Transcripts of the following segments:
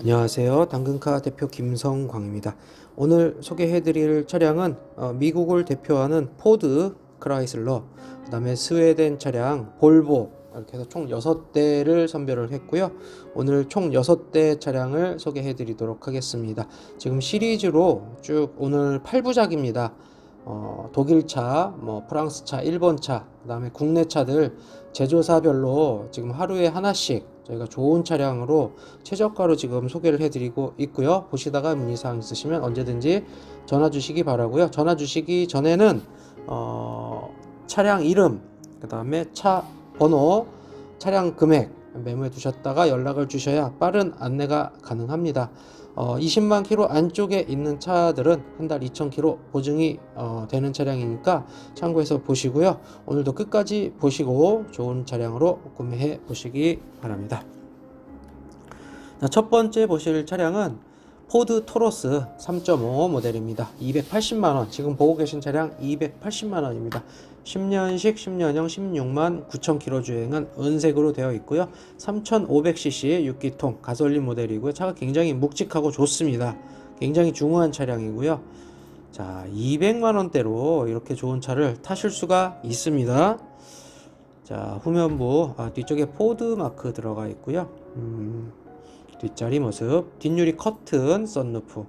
안녕하세요. 당근카 대표 김성광입니다. 오늘 소개해드릴 차량은 어, 미국을 대표하는 포드 크라이슬러, 그 다음에 스웨덴 차량 볼보 이렇게 해서 총 6대를 선별을 했고요. 오늘 총 6대 차량을 소개해드리도록 하겠습니다. 지금 시리즈로 쭉 오늘 8부작입니다. 어, 독일차, 뭐 프랑스차, 일본차, 그 다음에 국내 차들 제조사별로 지금 하루에 하나씩 저희가 좋은 차량으로 최저가로 지금 소개를 해드리고 있고요. 보시다가 문의사항 있으시면 언제든지 전화 주시기 바라고요. 전화 주시기 전에는 어, 차량 이름, 그 다음에 차 번호, 차량 금액 메모해 두셨다가 연락을 주셔야 빠른 안내가 가능합니다. 어, 20만 킬로 안쪽에 있는 차들은 한 달 2천 킬로 보증이 어, 되는 차량이니까 참고해서 보시고요. 오늘도 끝까지 보시고 좋은 차량으로 구매해 보시기 바랍니다. 자, 첫 번째 보실 차량은 포드 토로스 3.5 모델입니다. 280만 원. 지금 보고 계신 차량 280만 원입니다. 10년식 10년형 16만 9천 킬로 주행한 은색으로 되어 있고요. 3,500cc 6기통 가솔린 모델이고요. 차가 굉장히 묵직하고 좋습니다. 굉장히 중후한 차량이고요. 자, 200만 원대로 이렇게 좋은 차를 타실 수가 있습니다. 자, 후면부 아, 뒤쪽에 포드 마크 들어가 있고요. 음, 뒷자리 모습, 뒷유리 커튼, 썬루프,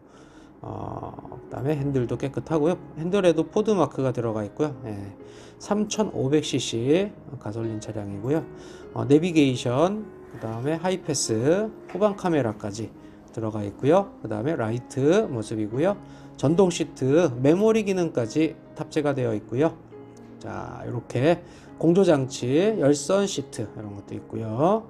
어, 그다음에 핸들도 깨끗하고요. 핸들에도 포드 마크가 들어가 있고요. 예, 3,500cc 가솔린 차량이고요. 어, 내비게이션, 그다음에 하이패스, 후방 카메라까지 들어가 있고요. 그다음에 라이트 모습이고요. 전동 시트, 메모리 기능까지 탑재가 되어 있고요. 자, 이렇게 공조 장치, 열선 시트 이런 것도 있고요.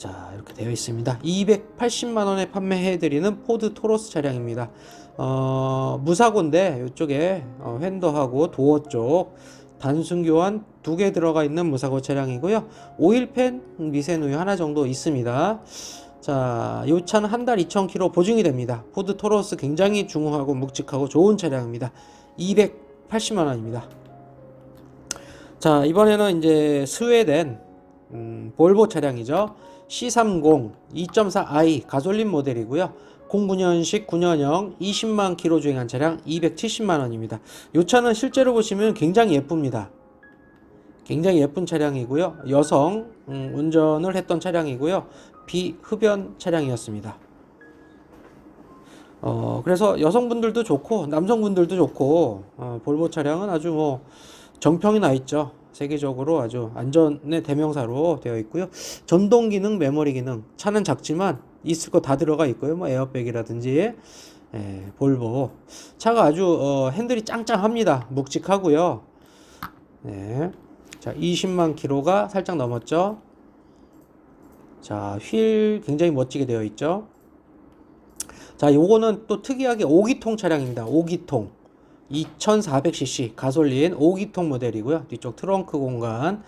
자 이렇게 되어 있습니다 280만 원에 판매해 드리는 포드 토로스 차량입니다 어, 무사고인데 이쪽에 어, 핸더하고 도어 쪽 단순 교환 두 개 들어가 있는 무사고 차량이고요 오일팬 미세누유 하나 정도 있습니다 자, 이 차는 한 달 2,000km 보증이 됩니다. 포드 토로스 굉장히 중후하고 묵직하고 좋은 차량입니다. 280만 원입니다. 자, 이번에는 이제 스웨덴 음, 볼보 차량이죠. C30 2.4i 가솔린 모델이고요. 09년식 9년형 20만 킬로 주행한 차량 270만 원입니다. 이 차는 실제로 보시면 굉장히 예쁩니다. 굉장히 예쁜 차량이고요. 여성 음, 운전을 했던 차량이고요. 비흡연 차량이었습니다. 어, 그래서 여성분들도 좋고 남성분들도 좋고 어, 볼보 차량은 아주 뭐 정평이 나 있죠. 세계적으로 아주 안전의 대명사로 되어 있고요. 전동 기능, 메모리 기능. 차는 작지만 있을 거 다 들어가 있고요. 뭐 에어백이라든지 예, 볼보. 차가 아주 어, 핸들이 짱짱합니다. 묵직하고요. 네. 자, 20만 킬로가 살짝 넘었죠. 자, 휠 굉장히 멋지게 되어 있죠. 자, 요거는 또 특이하게 5기통 차량입니다. 5기통. 2400cc 가솔린 5기통 모델이고요. 뒤쪽 트렁크 공간,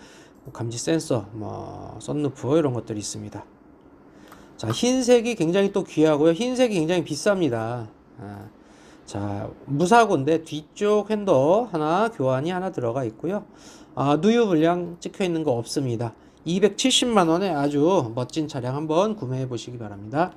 감지 센서, 뭐 썬루프 이런 것들이 있습니다. 자, 흰색이 굉장히 또 귀하고요. 흰색이 굉장히 비쌉니다. 아, 자, 무사고인데 뒤쪽 핸더 하나 교환이 하나 들어가 있고요. 아, 누유 물량 찍혀 있는 거 없습니다. 270만 원에 아주 멋진 차량 한번 구매해 보시기 바랍니다.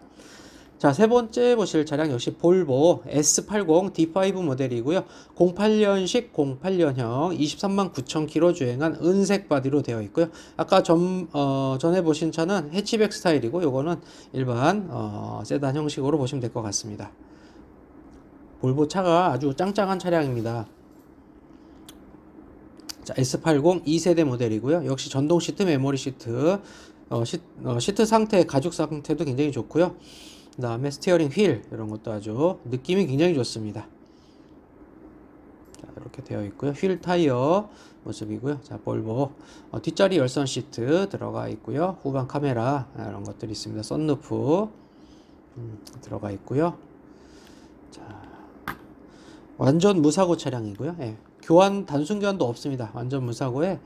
자, 세 번째 보실 차량 역시 볼보 S80 D5 모델이고요. 08년식 08년형 23만 9천 킬로 주행한 은색 바디로 되어 있고요. 아까 전, 어, 전에 보신 차는 해치백 스타일이고 요거는 일반 어, 세단 형식으로 보시면 될 것 같습니다. 볼보 차가 아주 짱짱한 차량입니다. 자, S80 2세대 모델이고요. 역시 전동 시트, 메모리 시트, 어, 시, 어, 시트 상태, 가죽 상태도 굉장히 좋고요. 그 다음에 스티어링 휠 이런 것도 아주 느낌이 굉장히 좋습니다. 자, 이렇게 되어 있고요. 휠 타이어 모습이고요. 자, 볼보 어, 뒷자리 열선 시트 들어가 있고요. 후방 카메라 이런 것들이 있습니다. 썬루프 음, 들어가 있고요. 자, 완전 무사고 차량이고요. 예, 교환 단순 교환도 없습니다. 완전 무사고에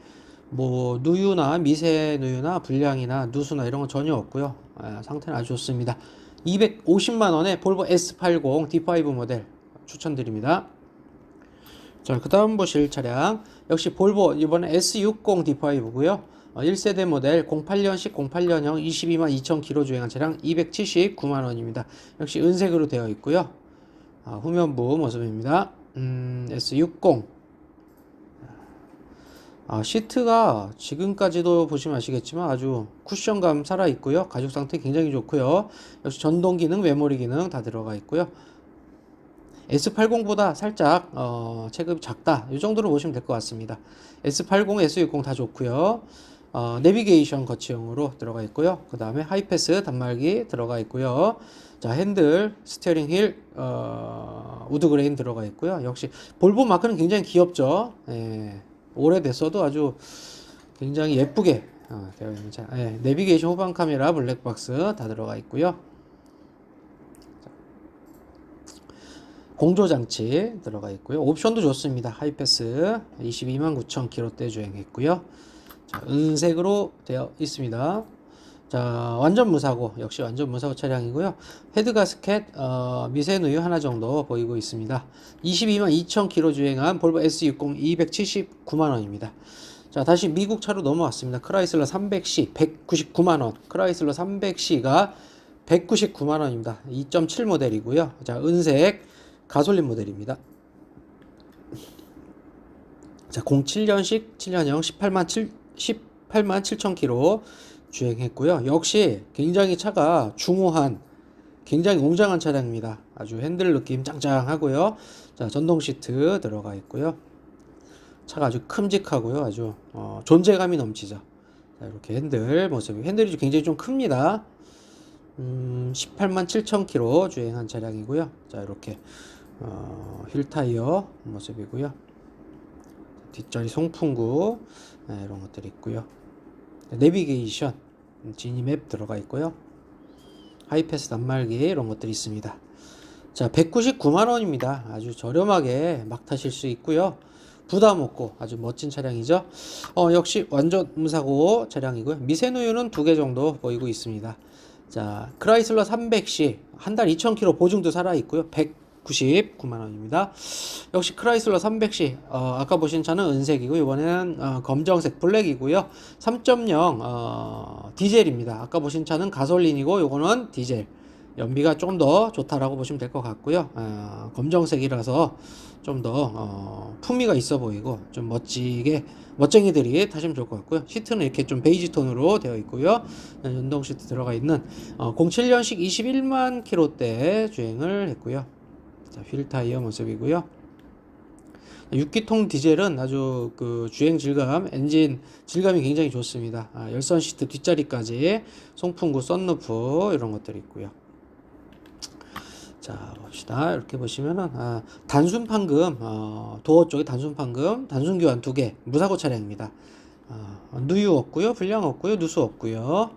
뭐 누유나 미세 누유나 불량이나 누수나 이런 거 전혀 없고요. 아, 상태는 아주 좋습니다. 250만 원에 볼보 S80 D5 모델 추천드립니다. 자, 그 다음 보실 차량 역시 볼보 이번에 S60 D5고요. 어, 1세대 모델 08년식 08년형 22만 2천 킬로 주행한 차량 279만 원입니다. 역시 은색으로 되어 있고요. 아, 후면부 모습입니다. 음, S60 아, 시트가 지금까지도 보시면 아시겠지만 아주 쿠션감 살아 있고요. 가죽 상태 굉장히 좋고요. 역시 전동 기능, 메모리 기능 다 들어가 있고요. S80보다 살짝 어, 체급이 작다. 이 정도로 보시면 될 것 같습니다. S80, S60 다 좋고요. 어, 내비게이션 거치형으로 들어가 있고요. 그 다음에 하이패스 단말기 들어가 있고요. 자 핸들, 스티어링 휠, 어, 우드 그레인 들어가 있고요. 역시 볼보 마크는 굉장히 귀엽죠. 예, 오래됐어도 아주 굉장히 예쁘게 어, 되어 있는 차. 예, 내비게이션 후방 카메라, 블랙박스 다 들어가 있고요. 공조 장치 들어가 있고요. 옵션도 좋습니다. 하이패스 22만 9천 킬로대 주행했고요. 자, 은색으로 되어 있습니다. 자, 완전 무사고 역시 완전 무사고 차량이고요. 헤드 가스켓 어, 미세 누유 하나 정도 보이고 있습니다. 22만 2천 킬로 주행한 볼보 S60 279만 원입니다. 자, 다시 미국 차로 넘어왔습니다. 크라이슬러 300C 199만 원. 크라이슬러 300C가 199만 원입니다. 2.7 모델이고요. 자, 은색 가솔린 모델입니다. 자, 07년식 7년형 18만 7 18만 7천 킬로 주행했고요. 역시 굉장히 차가 중후한 굉장히 웅장한 차량입니다. 아주 핸들 느낌 짱짱하고요. 자, 전동 시트 들어가 있고요. 차가 아주 큼직하고요. 아주 어, 존재감이 넘치죠. 자, 이렇게 핸들 모습이 핸들이 굉장히 좀 큽니다. 음, 18만 7천 킬로 주행한 차량이고요. 자, 이렇게 어, 휠 타이어 모습이고요. 뒷자리 송풍구 네, 이런 것들이 있고요. 내비게이션 지니맵 들어가 있고요. 하이패스 단말기 이런 것들이 있습니다. 자, 199만 원입니다. 아주 저렴하게 막 타실 수 있고요. 부담 없고 아주 멋진 차량이죠. 어, 역시 완전 무사고 차량이고요. 미세누유는 두 개 정도 보이고 있습니다. 자, 크라이슬러 300C 한 달 2,000km 보증도 살아 있고요. 199만 원입니다. 역시 크라이슬러 300C 어, 아까 보신 차는 은색이고 이번에는 어, 검정색 블랙이고요. 3.0 어, 디젤입니다. 아까 보신 차는 가솔린이고 이거는 디젤. 연비가 좀 더 좋다라고 보시면 될 것 같고요. 어, 검정색이라서 좀더 어, 품위가 있어 보이고 좀 멋지게 멋쟁이들이 타시면 좋을 것 같고요. 시트는 이렇게 좀 베이지 톤으로 되어 있고요. 네, 연동 시트 들어가 있는 어, 07년식 21만 킬로대 주행을 했고요. 자, 휠 타이어 모습이고요. 6기통 디젤은 아주 그 주행 질감, 엔진 질감이 굉장히 좋습니다. 아, 열선 시트 뒷자리까지 송풍구, 썬루프 이런 것들이 있고요. 자 봅시다 이렇게 보시면은 아, 단순 판금 어, 도어 쪽에 단순 판금 단순 교환 두 개 무사고 차량입니다 어, 누유 없고요 불량 없고요 누수 없고요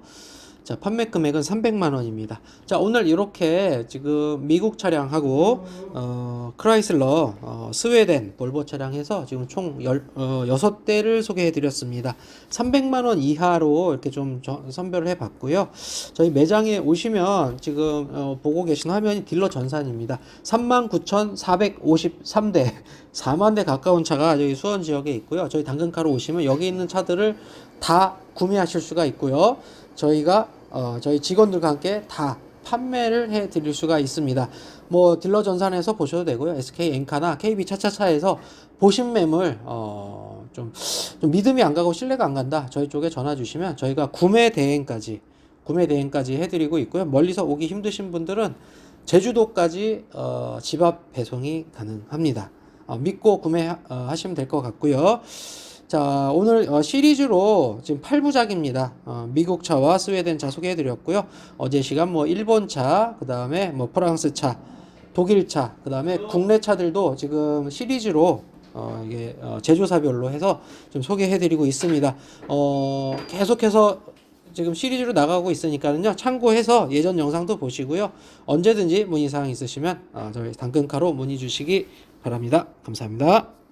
자 판매 금액은 300만 원입니다. 자 오늘 이렇게 지금 미국 차량하고 어, 크라이슬러 어, 스웨덴 볼보 차량해서 지금 총 열, 어, 6대를 소개해 드렸습니다. 300만 원 이하로 이렇게 좀 저- 선별을 해 봤고요. 저희 매장에 오시면 지금 어, 보고 계신 화면이 딜러 전산입니다. 39,453대 4만 대 가까운 차가 저희 수원 지역에 있고요. 저희 당근카로 오시면 여기 있는 차들을 다 구매하실 수가 있고요. 저희가 어, 저희 직원들과 함께 다 판매를 해 드릴 수가 있습니다. 뭐 딜러 전산에서 보셔도 되고요. SK 엔카나 KB 차차차에서 보신 매물 어, 좀, 좀 믿음이 안 가고 신뢰가 안 간다. 저희 쪽에 전화 주시면 저희가 구매 대행까지 구매 대행까지 해드리고 있고요. 멀리서 오기 힘드신 분들은 제주도까지 어, 집앞 배송이 가능합니다. 어, 믿고 구매하시면 될 것 같고요. 자, 오늘 어, 시리즈로 지금 8부작입니다. 어, 미국 차와 스웨덴 차 소개해 드렸고요. 어제 시간 뭐 일본 차, 그다음에 뭐 프랑스 차, 독일 차, 그다음에 국내 차들도 지금 시리즈로 어, 이게 어, 제조사별로 해서 좀 소개해 드리고 있습니다. 어, 계속해서 지금 시리즈로 나가고 있으니까는요. 참고해서 예전 영상도 보시고요. 언제든지 문의 사항 있으시면 어, 저희 당근카로 문의 주시기 바랍니다. 감사합니다.